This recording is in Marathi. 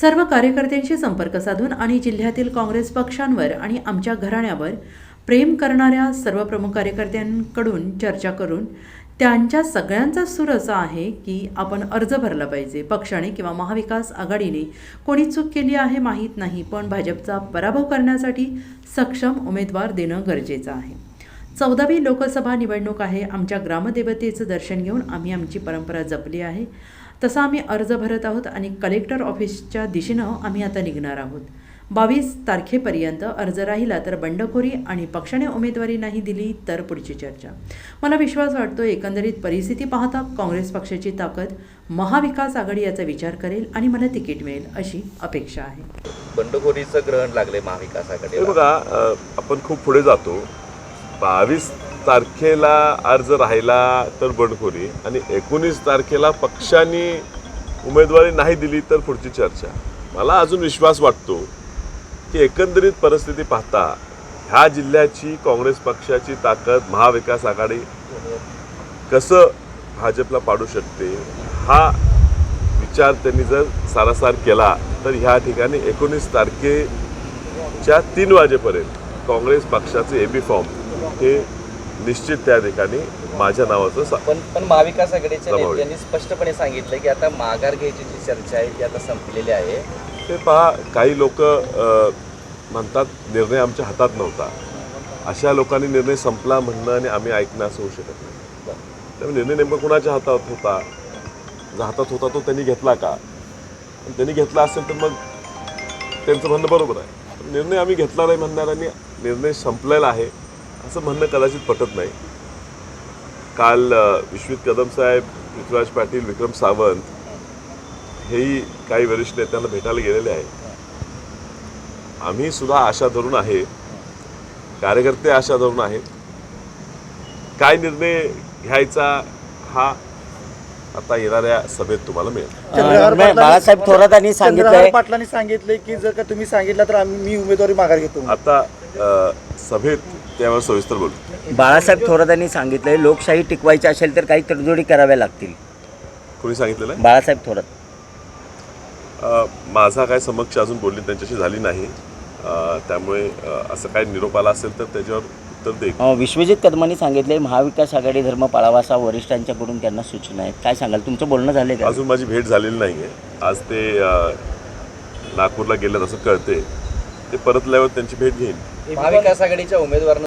सर्व कार्यकर्त्यांशी संपर्क साधून आणि जिल्ह्यातील काँग्रेस पक्षांवर आणि आमच्या घराण्यावर प्रेम करणाऱ्या सर्व प्रमुख कार्यकर्त्यांकडून चर्चा करून त्यांच्या सगळ्यांचा सूर असा आहे की आपण अर्ज भरला पाहिजे. पक्षाने किंवा महाविकास आघाडीने कोणी चूक केली आहे माहीत नाही पण भाजपचा पराभव करण्यासाठी सक्षम उमेदवार देणं गरजेचं आहे. चौदावी लोकसभा निवडणूक आहे. आमच्या ग्रामदेवतेचं दर्शन घेऊन आम्ही आमची परंपरा जपली आहे. तसा आम्ही अर्ज भरत आहोत आणि कलेक्टर ऑफिसच्या दिशेनं आम्ही आता निघणार आहोत. बावीस तारखेपर्यंत अर्ज राहिला तर बंडखोरी आणि पक्षाने उमेदवारी नाही दिली तर पुढची चर्चा. मला विश्वास वाटतो एकंदरीत परिस्थिती पाहता काँग्रेस पक्षाची ताकद महाविकास आघाडी याचा विचार करेल आणि मला तिकीट मिळेल अशी अपेक्षा आहे. बंडखोरीचं ग्रहण लागले महाविकास हे आघाडीला बघा आपण खूप पुढे जातो. बावीस तारखेला अर्ज राहिला तर बंडखोरी आणि एकोणीस तारखेला पक्षाने उमेदवारी नाही दिली तर पुढची चर्चा. मला अजून विश्वास वाटतो की एकंदरीत परिस्थिती पाहता ह्या जिल्ह्याची काँग्रेस पक्षाची ताकद महाविकास आघाडी कसं भाजपला पाडू शकते हा विचार त्यांनी जर सारासार केला तर ह्या ठिकाणी एकोणीस तारखेच्या तीन वाजेपर्यंत काँग्रेस पक्षाचे ए बी फॉर्म हे निश्चित त्या ठिकाणी माझ्या नावाचं पण पण महाविकास आघाडीच्या. नेत्यांनी स्पष्टपणे सांगितलं की आता माघार घ्यायची जी चर्चा आहे ती आता संपलेली आहे. ते पहा काही लोक म्हणतात निर्णय आमच्या हातात नव्हता. अशा लोकांनी निर्णय संपला म्हणणं आणि आम्ही ऐकणं असं होऊ शकत नाही. त्यामुळे निर्णय नेमका कुणाच्या हातात होता? जर हातात होता तो त्यांनी घेतला का? आणि त्यांनी घेतला असेल तर मग त्यांचं म्हणणं बरोबर आहे. निर्णय आम्ही घेतला नाही म्हणणाऱ्यांनी निर्णय संपलेला आहे. असं म्हणणं कदाचित पटत नाही. काल विश्वित कदम साहेब पृथ्वीराज पाटील विक्रम सावंत हेही काही वरिष्ठ नेत्यांना भेटायला गेलेले आहेत. आम्ही सुद्धा आशा धरून आहे कार्यकर्ते आशा धरून आहेत. काय निर्णय घ्यायचा हा आता येणाऱ्या सभेत तुम्हाला मिळेल. बाळासाहेब थोरातांनी चंद्रहार पाटलांनी सांगितलंय की जर का तुम्ही सांगितलं तर आम्ही मी उमेदवारी माघार घेतो आता सभेत त्यावर सविस्तर बोलू. बाळासाहेब थोरातांनी सांगितलंय लोकशाही टिकवायची असेल तर काही तडजोडी कराव्या लागतील. कोणी सांगितलेलं आहे? बाळासाहेब थोरात. अ, माझा काय समक्ष अजून बोलणी त्यांच्याशी झाली नाही. अ, त्यामुळे असं काय निरोप आला असेल तर त्याच्यावर उत्तर अं, विश्वजित कदमांनी सांगितलंय महाविकास आघाडी धर्म पाळावा असा वरिष्ठांच्याकडून त्यांना सूचना आहेत. काय सांगाल? तुमचं बोलणं झालंय का? अजून माझी भेट झालेली नाही आहे आज ते अ, नागपूरला गेलं असं कळते ते परतल्यावर त्यांची भेट घेईन. महाविकास आघाडीच्या उमेदवारांना